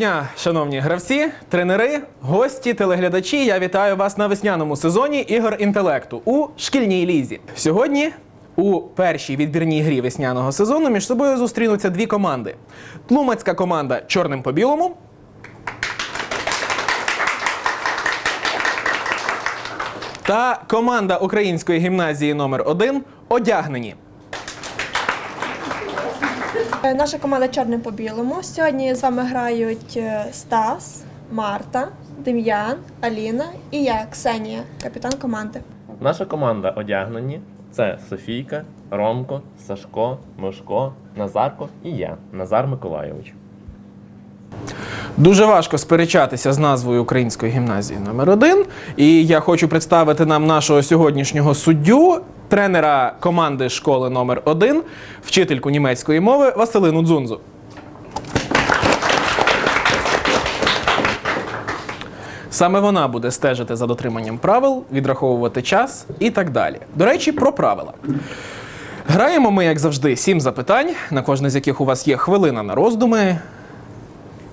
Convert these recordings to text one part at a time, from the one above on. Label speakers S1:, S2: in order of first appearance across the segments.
S1: дня, шановні гравці, тренери, гості, телеглядачі. Я вітаю вас на весняному сезоні ігор інтелекту у шкільній лізі. Сьогодні у першій відбірній грі весняного сезону між собою зустрінуться дві команди: Тлумацька команда чорним по білому. Та команда української гімназії номер 1 одягнені.
S2: Е, Наша команда чорним по білому. Сьогодні з вами грають е, Стас, Марта, Дем'ян, Аліна і я, Ксенія, капітан команди.
S3: Наша команда одягнені. Це Софійка, Ромко, Сашко, Мишко, Назарко і я, Назар Миколайович.
S1: Дуже важко сперечатися з назвою Української гімназії номер 1 І я хочу представити нам нашого сьогоднішнього суддю, тренера команди школи номер 1 вчительку німецької мови Василину Дзунзу. Саме вона буде стежити за дотриманням правил, відраховувати час і так далі. До речі, про правила. Граємо ми, як завжди, сім запитань, на кожне з яких у вас є хвилина на роздуми.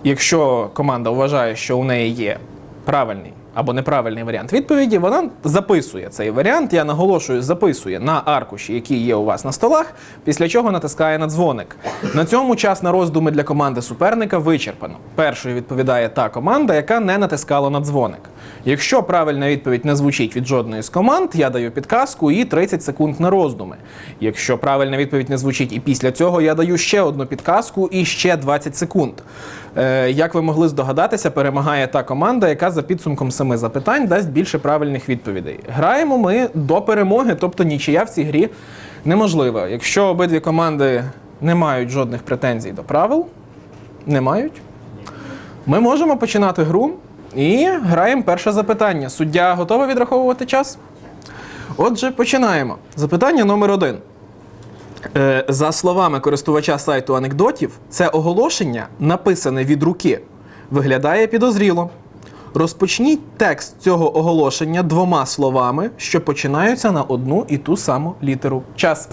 S1: Якщо команда вважає, що у неї є правильний або неправильний варіант відповіді, вона записує цей варіант. Я наголошую, записує на аркуші, які є у вас на столах, після чого натискає на дзвоник. На цьому час на роздуми для команди суперника вичерпано. Першою відповідає та команда, яка не натискала на дзвоник. Якщо правильна відповідь не звучить від жодної з команд, я даю підказку і 30 секунд на роздуми. Якщо правильна відповідь не звучить і після цього, я даю ще одну підказку і ще 20 секунд. Е, як ви могли здогадатися, перемагає та команда, яка за підсумком семи запитань дасть більше правильних відповідей. Граємо ми до перемоги, тобто нічия в цій грі неможлива. Якщо обидві команди не мають жодних претензій до правил, не мають, ми можемо починати гру і граємо перше запитання. Суддя готова відраховувати час? Отже, починаємо. Запитання номер один. Е, За словами користувача сайту анекдотів, це оголошення, написане від руки, виглядає підозріло. Розпочніть текст цього оголошення двома словами, що починаються на одну і ту саму літеру. Час.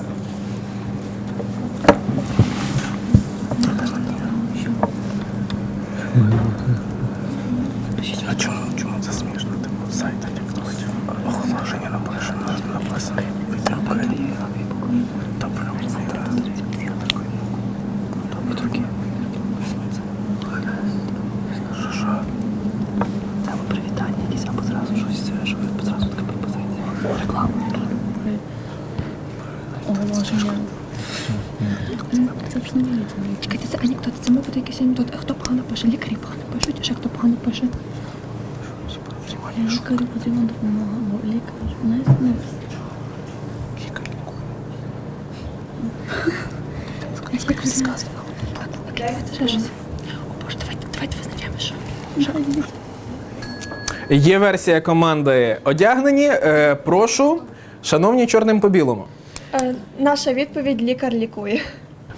S4: А чому, чому це смішно? Типу сайт анекдотів. Оголошення написано, написано від руки. Добре, Від руки. Що, що? Треба привітання якісь або зразу щось, щоб зразу така пропозиція. Реклама.
S5: Оголошення. Це ж не. Чекайте, це анекдот, це має бути якийсь анекдот. А хто погано пише? Лікарі погано пишуть, а ще хто погано пише? Лікарю потрібна допомога, бо лікар, знаєте, ну?
S1: Є версія команди одягнені. Е, прошу, шановні чорним по білому.
S2: Е, Наша відповідь лікар лікує.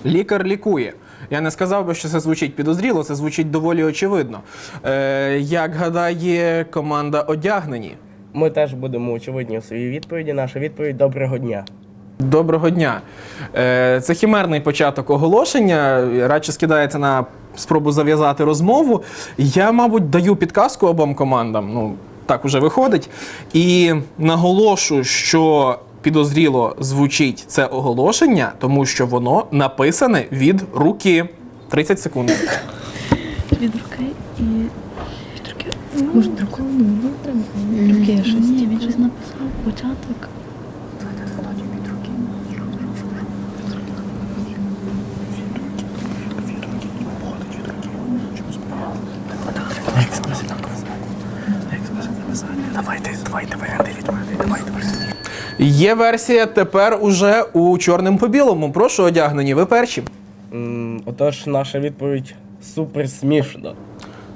S1: Лікар лікує. Я не сказав би, що це звучить підозріло, це звучить доволі очевидно. Е, як гадає команда одягнені?
S6: Ми теж будемо очевидні у своїй відповіді. Наша відповідь доброго дня.
S1: Доброго дня. Е, Це хімерний початок оголошення. Радше скидається на спробу зав'язати розмову. Я, мабуть, даю підказку обом командам. Ну, так уже виходить. І наголошу, що підозріло звучить це оголошення, тому що воно написане від руки. 30 секунд.
S5: Від руки і. Від руки. Може, друку? Руки я щось. Ні, він щось написав. Початок.
S1: Є версія тепер уже у чорним по білому. Прошу одягнені, ви перші.
S6: М, Отож, наша відповідь супер смішно.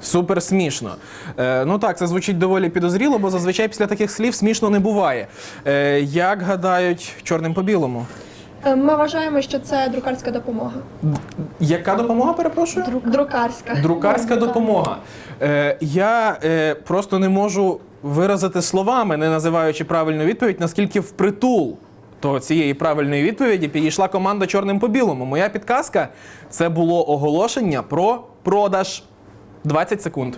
S1: Супер смішно. Е, ну так, це звучить доволі підозріло, бо зазвичай після таких слів смішно не буває. Е, як гадають чорним по білому?
S2: Е, Ми вважаємо, що це друкарська допомога.
S1: Яка допомога, перепрошую?
S2: Друкарська.
S1: Друкарська допомога. Е, я е, просто не можу виразити словами, не називаючи правильну відповідь, наскільки впритул до цієї правильної відповіді підійшла команда чорним по білому. Моя підказка це було оголошення про продаж. 20 секунд.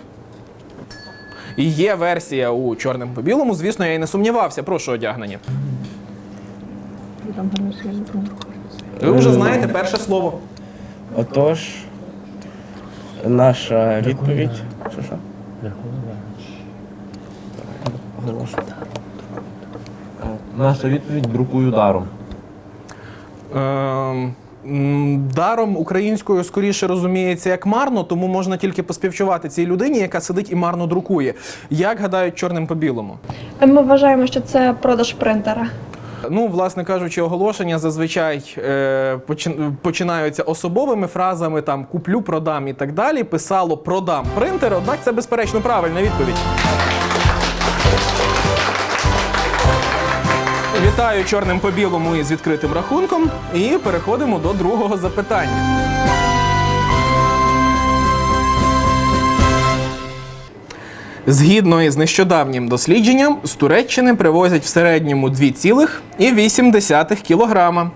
S1: І є версія у чорним по білому. Звісно, я і не сумнівався. Прошу одягнені. Ви вже знаєте перше слово.
S6: Отож, наша відповідь. Що що?
S3: Наша відповідь друкую даром.
S1: Ем, м, Даром українською скоріше розуміється як марно, тому можна тільки поспівчувати цій людині, яка сидить і марно друкує. Як гадають чорним по білому?
S2: Ми вважаємо, що це продаж принтера.
S1: Ну, власне кажучи, оголошення зазвичай е, починаються особовими фразами там куплю, продам і так далі. Писало продам принтер, однак це безперечно правильна відповідь. Вітаю чорним по білому із відкритим рахунком. І переходимо до другого запитання. Згідно із нещодавнім дослідженням, з Туреччини привозять в середньому 2,8 кг,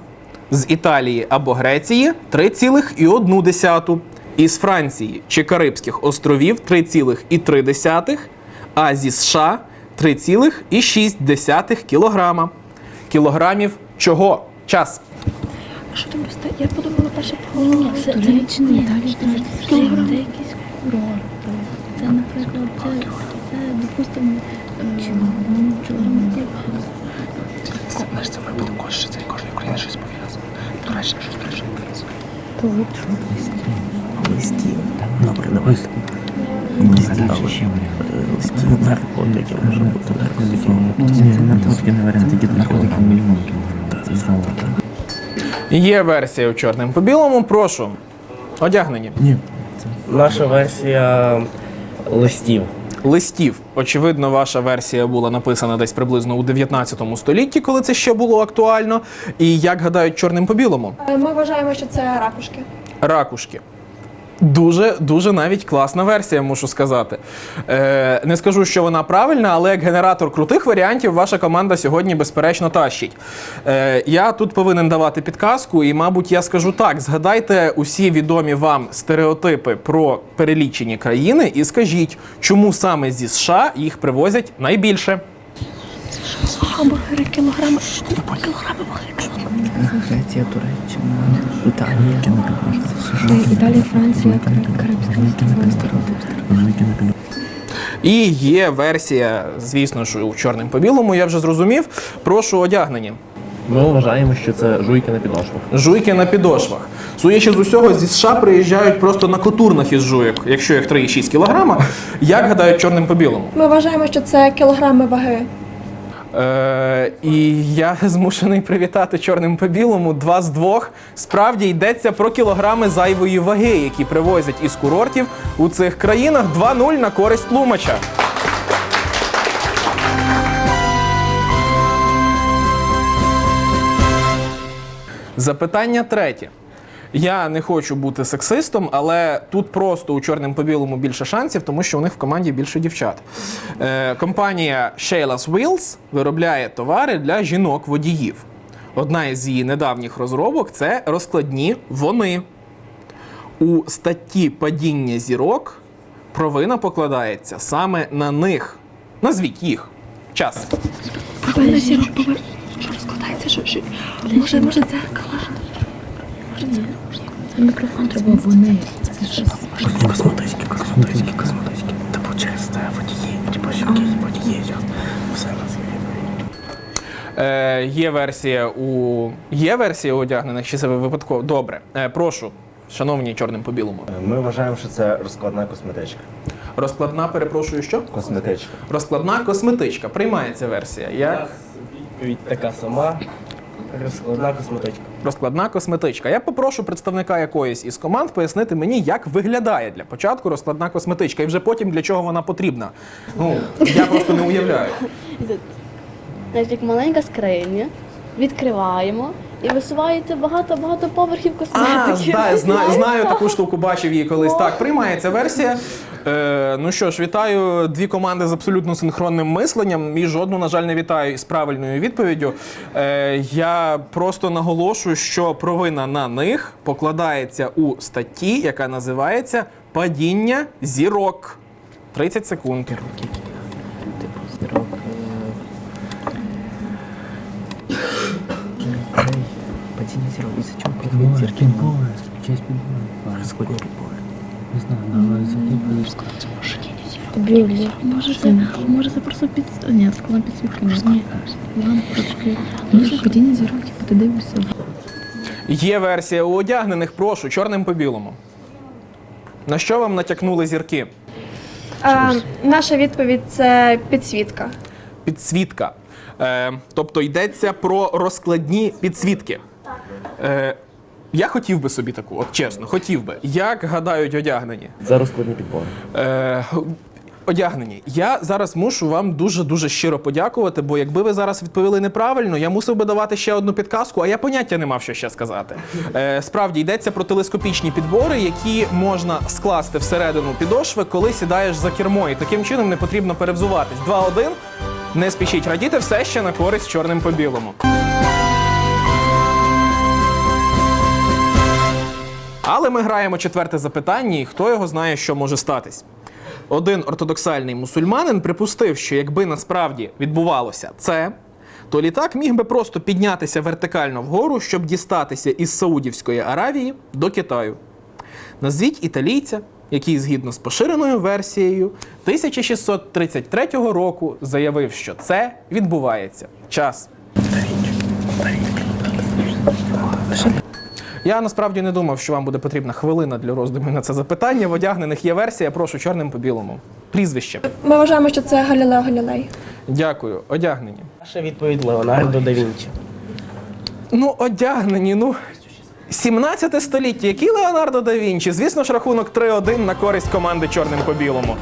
S1: з Італії або Греції 3,1, із Франції чи Карибських островів 3,3, а зі США 3,6 кг. Кілограмів чого? Час.
S5: А що там просто? Я подумала перше про це Туреччина, далі це якийсь курорт. Це, наприклад, це, це допустимо, е, кілограм
S4: Знаєш, це має бути кожен, це кожної країни щось пов'язане. Туреччина щось Туреччина пов'язане. Листів. Добре, давай. Листів. наркотиків може бути наркотиків.
S7: Це наркотики не варіант, тільки наркотики мільйон кілограмів.
S1: Є версія у чорним по білому. Прошу. Одягнені.
S7: Ні.
S6: Наша версія листів.
S1: Листів. Очевидно, ваша версія була написана десь приблизно у 19 столітті, коли це ще було актуально. І як гадають чорним по білому?
S2: Е, Ми вважаємо, що це ракушки.
S1: Ракушки. Дуже дуже навіть класна версія, мушу сказати. Е, не скажу, що вона правильна, але як генератор крутих варіантів, ваша команда сьогодні безперечно тащить. Е, я тут повинен давати підказку, і, мабуть, я скажу так: згадайте усі відомі вам стереотипи про перелічені країни і скажіть, чому саме зі США їх привозять найбільше.
S5: Гамбургери, кілограми, кілограми ваги.
S7: Греція, Туреччина, Італія.
S5: Італія, Франція, Карибські острова.
S1: І є версія, звісно ж, у чорним по білому, я вже зрозумів. Прошу одягнені.
S3: Ми вважаємо, що це жуйки на підошвах.
S1: Жуйки на підошвах. Судячи з усього, зі США приїжджають просто на котурнах із жуйок, якщо їх 3,6 кг. Як гадають чорним по білому?
S2: Ми вважаємо, що це кілограми ваги.
S1: Е, і я змушений привітати чорним по білому. Два з двох. Справді йдеться про кілограми зайвої ваги, які привозять із курортів у цих країнах 2-0 на користь тлумача. Запитання третє. Я не хочу бути сексистом, але тут просто у чорним по білому більше шансів, тому що у них в команді більше дівчат. Е, компанія Shayla's Wheels виробляє товари для жінок-водіїв. Одна із її недавніх розробок це розкладні вони. У статті падіння зірок провина покладається саме на них. Назвіть їх. Час.
S5: Повинна. Що розкладається? Може, може, дзеркало? Мікрофон треба ж
S4: Косметички, косметички, косметички. Через це водії, типу жінки, водії. Все на
S1: Е, є версія у є версія у одягнених, чи це випадково? Добре. Е, прошу, шановні чорним по білому.
S8: Ми вважаємо, що це розкладна косметичка.
S1: Розкладна, перепрошую, що?
S8: Косметичка.
S1: Розкладна косметичка. Приймається версія. Як
S6: Відповідь така сама. Розкладна косметичка.
S1: розкладна косметичка. Я попрошу представника якоїсь із команд пояснити мені, як виглядає для початку розкладна косметичка, і вже потім для чого вона потрібна. Ну я просто не уявляю.
S9: Знаєте, як маленька скриня, відкриваємо і висуваєте багато-багато поверхів
S1: А,
S9: косметики.
S1: знаю, знаю, знаю таку штуку, бачив її колись. Так, приймається версія. Е, ну що ж, вітаю дві команди з абсолютно синхронним мисленням. І жодну, на жаль, не вітаю з правильною відповіддю. Е, я просто наголошую, що провина на них покладається у статті, яка називається падіння зірок. 30 секунд.
S4: Типу, зірок. е, Падіння зірок. І за чому підвід зірки?
S7: Часть підбори.
S4: Розходні підбори.
S7: Не знаю, але.
S5: Біблія. Може це, може це просто під... Ні, склон підсвітки. Ні. Ладно, трошки. Може падіння зірок, типу, ти дивишся.
S1: Є версія у одягнених, прошу, чорним по білому. На що вам натякнули зірки?
S2: А, наша відповідь це підсвітка.
S1: Підсвітка. Е, тобто йдеться про розкладні підсвітки. Е, я хотів би собі таку, от чесно, хотів би. Як гадають одягнені?
S3: Це розкладні підбори.
S1: Е, одягнені. Я зараз мушу вам дуже дуже щиро подякувати, бо якби ви зараз відповіли неправильно, я мусив би давати ще одну підказку, а я поняття не мав що ще сказати. Е, справді йдеться про телескопічні підбори, які можна скласти всередину підошви, коли сідаєш за кермо, і таким чином не потрібно перевзуватись. 2-1. Не спішіть радіти, все ще на користь чорним по білому. Але ми граємо четверте запитання, і хто його знає, що може статись. Один ортодоксальний мусульманин припустив, що якби насправді відбувалося це, то літак міг би просто піднятися вертикально вгору, щоб дістатися із Саудівської Аравії до Китаю. Назвіть італійця, який згідно з поширеною версією 1633 року заявив, що це відбувається. Час. Я насправді не думав, що вам буде потрібна хвилина для роздумів на це запитання. В одягнених є версія, прошу чорним по білому. Прізвище.
S2: Ми вважаємо, що це Галілео Галілей.
S1: Дякую. Одягнені.
S6: Наша відповідь Леонардо да Вінчі.
S1: Ну, одягнені, ну. 17 століття. Який Леонардо да Вінчі? Звісно ж, рахунок 3-1 на користь команди чорним по білому.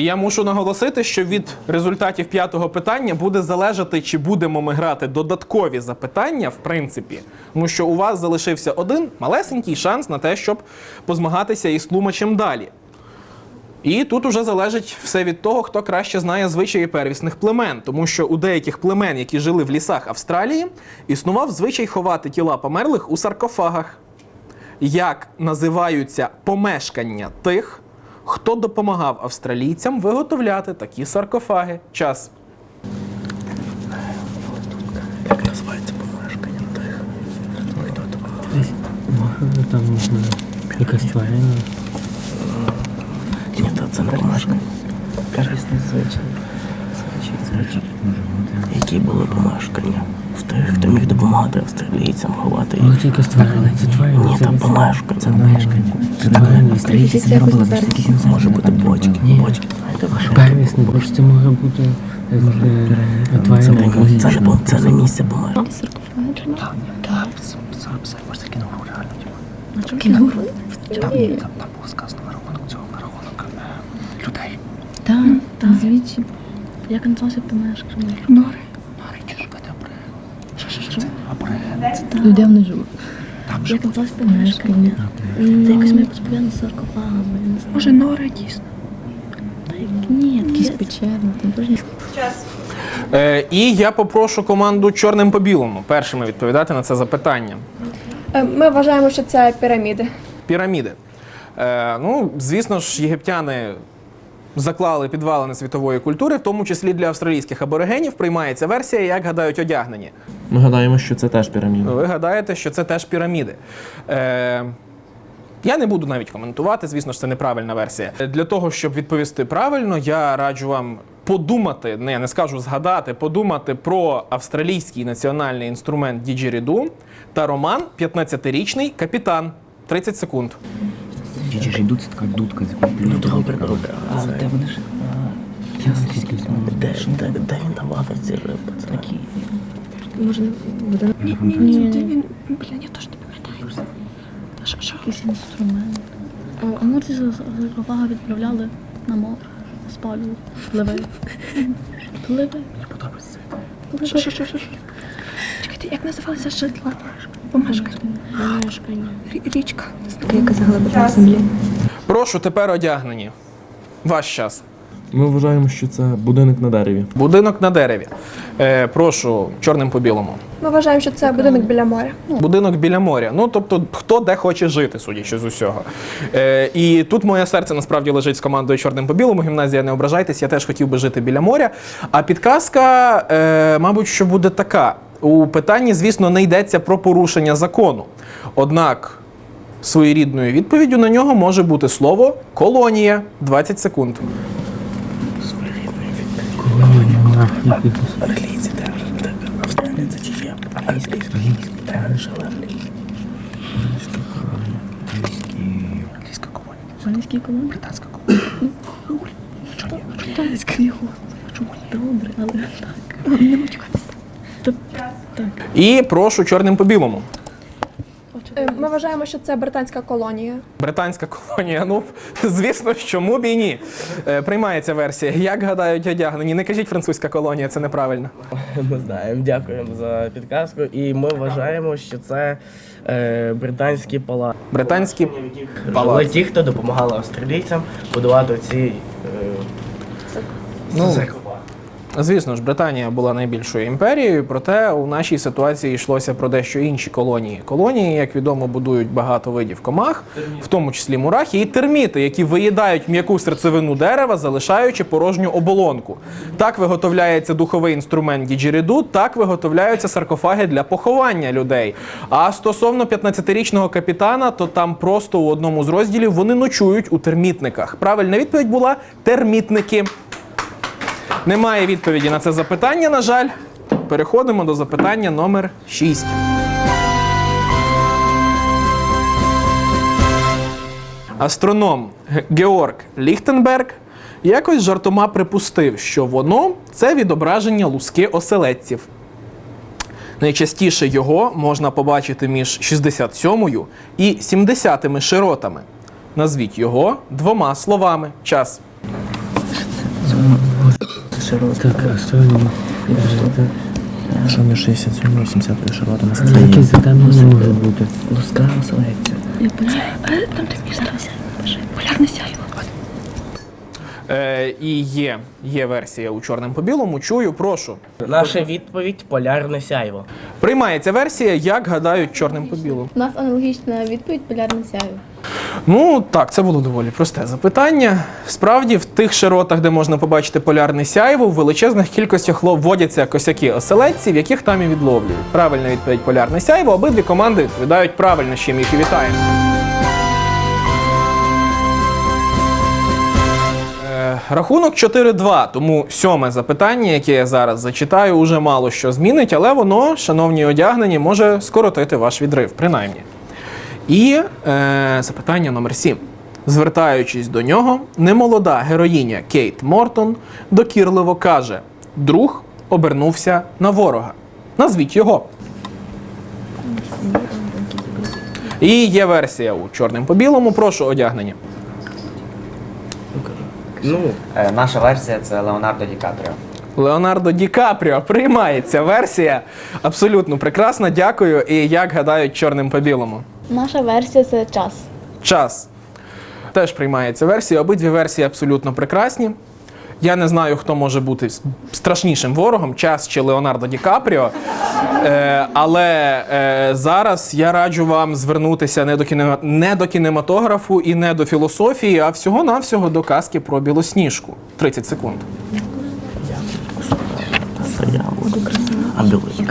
S1: І я мушу наголосити, що від результатів п'ятого питання буде залежати, чи будемо ми грати додаткові запитання, в принципі, тому що у вас залишився один малесенький шанс на те, щоб позмагатися із тлумачем далі. І тут уже залежить все від того, хто краще знає звичаї первісних племен, тому що у деяких племен, які жили в лісах Австралії, існував звичай ховати тіла померлих у саркофагах. Як називаються помешкання тих, хто допомагав австралійцям виготовляти такі саркофаги? Час.
S4: Як називається помешкання тих? Хто допомагав?
S7: Там е, якась тварина.
S4: Ні, та це не помешкання. Первісний звичай. Звичай, звичай. Які були помешкання? В тих, хто міг допомагати австралійцям ховати
S7: Але
S4: їх.
S7: це якась тварина, це тварина.
S4: Ні,
S7: це-
S4: там помешкання. Це помешкання.
S7: Це тварина.
S5: Австралійці це не робили, значить,
S4: Може бути бочки. Бочки, знаєте, ваші.
S7: Бо ж це може бути е, е,
S4: Це, не- це, не, це місце
S5: чи ні?
S4: Так, сам кінгуру реально.
S5: Кінгуру?
S4: Там, там, там було сказано на рахунок цього, на рахунок е, людей.
S5: Так, так. Звідси. Як називався помешкання?
S4: Нори чи ж кати апре? Що, що, що? Апре.
S5: Де вони живуть?
S4: Там
S5: Як називався помешкання? Це якось пов'язано з саркофагами. я не.
S4: Може, нори дійсно.
S5: Ні, якісь печерні, там теж є.
S1: Е, і я попрошу команду чорним по білому першими відповідати на це запитання.
S2: Е, Ми вважаємо, що це піраміди.
S1: Піраміди. Е, ну, звісно ж, єгиптяни заклали підвалини світової культури, в тому числі для австралійських аборигенів. Приймається версія, як гадають одягнені.
S3: Ми гадаємо, що це теж піраміда.
S1: Ви гадаєте, що це теж піраміди. Е, я не буду навіть коментувати, звісно ж, це неправильна версія. Для того, щоб відповісти правильно, я раджу вам подумати, не, не скажу згадати, подумати про австралійський національний інструмент діджеріду та роман «15-річний капітан. 30 секунд.
S7: Діджі ж йдуть, це така дудка з
S4: Ну, добре, добре. А де вони ж?
S7: Я скільки знаю.
S4: Де, де, де він давав ці риби? Це такі.
S5: Може, буде
S4: Ні, ні, ні, ні, ні.
S5: Блін, я теж не пам'ятаю. Що, що? Якийсь інструмент. А, може ці саркофаги відправляли на море, спалювали, пливи. Пливи.
S4: Мені подобається.
S5: Що, що, що, що?
S10: Чекайте, як називалася житла? Помешкання.
S5: Помешкання.
S10: Річка. Яка заглибина землі.
S1: Прошу тепер одягнені. Ваш час.
S3: Ми вважаємо, що це будинок на дереві.
S1: Будинок на дереві. Е, прошу, чорним по білому.
S2: Ми вважаємо, що це будинок біля моря.
S1: Будинок біля моря. Ну тобто, хто де хоче жити, судячи з усього. Е, і тут моє серце насправді лежить з командою Чорним по білому. Гімназія, не ображайтесь, я теж хотів би жити біля моря. А підказка, е, мабуть, що буде така: у питанні, звісно, не йдеться про порушення закону. Однак. Своєрідною відповіддю на нього може бути слово колонія 20 секунд.
S4: Англійська? Колонія. Британська колонія.
S5: Британська його. Добре, але так. Не
S1: І прошу чорним по білому.
S2: Е, Ми вважаємо, що це британська колонія.
S1: Британська колонія. Ну, звісно, чому б і ні. Е, приймається версія. Як гадають одягнені? Не кажіть французька колонія, це неправильно.
S6: Ми знаємо, дякуємо за підказку. І ми вважаємо, що це е, британські палати.
S1: Британські палаці.
S6: ті, хто допомагали австралійцям будувати ці е,
S1: Ну. Звісно ж, Британія була найбільшою імперією, проте у нашій ситуації йшлося про дещо інші колонії. Колонії, як відомо, будують багато видів комах, в тому числі мурахи, і терміти, які виїдають м'яку серцевину дерева, залишаючи порожню оболонку. Так виготовляється духовий інструмент діджеріду, так виготовляються саркофаги для поховання людей. А стосовно 15-річного капітана, то там просто у одному з розділів вони ночують у термітниках. Правильна відповідь була термітники. Немає відповіді на це запитання, на жаль. Переходимо до запитання номер 6. Астроном Георг Ліхтенберг якось жартома припустив, що воно це відображення луски оселедців. Найчастіше його можна побачити між 67 і 70 широтами. Назвіть його двома словами. Час.
S7: Так, а що він?
S8: Що між 67 і 80 широтами?
S7: Це якийсь затемнений може бути.
S8: Луска оселедця.
S5: Я поняла. Е, Там де місто. Полярне сяйво.
S1: Е, і є, є версія у чорним по білому. Чую, прошу.
S6: Наша відповідь полярне сяйво.
S1: Приймається версія, як гадають чорним по білому.
S9: У нас аналогічна відповідь полярне сяйво.
S1: Ну так, це було доволі просте запитання. Справді, в тих широтах, де можна побачити полярне сяйво, в величезних кількостях водяться косяки оселедців, яких там і відловлюють. Правильна відповідь полярне сяйво. Обидві команди відповідають правильно, з чим їх і вітаємо. Е, Рахунок 4-2, тому сьоме запитання, яке я зараз зачитаю, уже мало що змінить, але воно, шановні одягнені, може скоротити ваш відрив, принаймні. І е, запитання номер 7. Звертаючись до нього, немолода героїня Кейт Мортон докірливо каже: друг обернувся на ворога. Назвіть його. І є версія у чорним по білому. Прошу одягнення.
S6: Ну,
S8: Е, наша версія це Леонардо Ді Капріо.
S1: Леонардо Ді Капріо приймається версія. Абсолютно прекрасна. Дякую. І як гадають чорним по білому.
S9: Наша версія це час.
S1: Час. Теж приймається версія. Обидві версії абсолютно прекрасні. Я не знаю, хто може бути страшнішим ворогом, час чи Леонардо Ді Капріо. Е, але е, зараз я раджу вам звернутися не до, кіне... не до кінематографу і не до філософії, а всього-навсього до казки про білосніжку. 30 секунд.
S7: А білий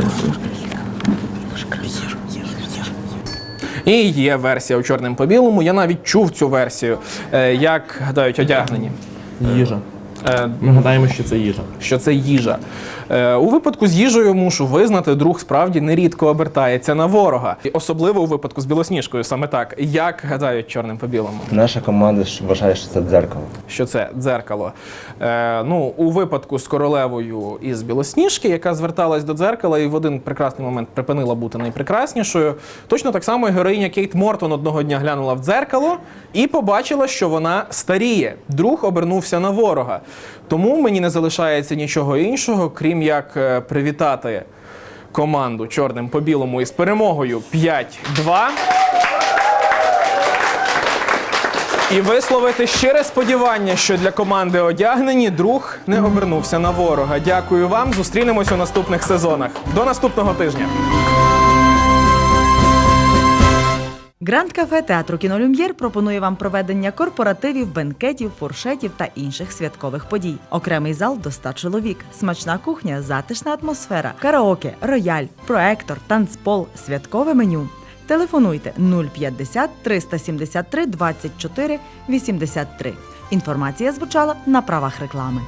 S1: І є версія у чорним по білому. Я навіть чув цю версію. Е, як гадають одягнені.
S3: Їжа.
S1: Е,
S3: Ми гадаємо, що це їжа.
S1: що це їжа. Е, у випадку з їжею мушу визнати, друг справді нерідко обертається на ворога. І особливо у випадку з білосніжкою, саме так. Як гадають чорним по білому?
S8: Наша команда вважає, що це дзеркало.
S1: Що це дзеркало? Е, ну, у випадку з королевою із білосніжки, яка зверталась до дзеркала і в один прекрасний момент припинила бути найпрекраснішою. Точно так само героїня Кейт Мортон одного дня глянула в дзеркало і побачила, що вона старіє. Друг обернувся на ворога. Тому мені не залишається нічого іншого, крім як е, привітати команду чорним по білому із перемогою 5-2. І висловити щире сподівання, що для команди одягнені друг не обернувся на ворога. Дякую вам. Зустрінемось у наступних сезонах. До наступного тижня.
S11: Гранд кафе театру Кінолюм'єр пропонує вам проведення корпоративів, бенкетів, фуршетів та інших святкових подій. Окремий зал до 100 чоловік, смачна кухня, затишна атмосфера, караоке, рояль, проектор, танцпол, святкове меню. Телефонуйте 050 373 24 83. Інформація звучала на правах реклами.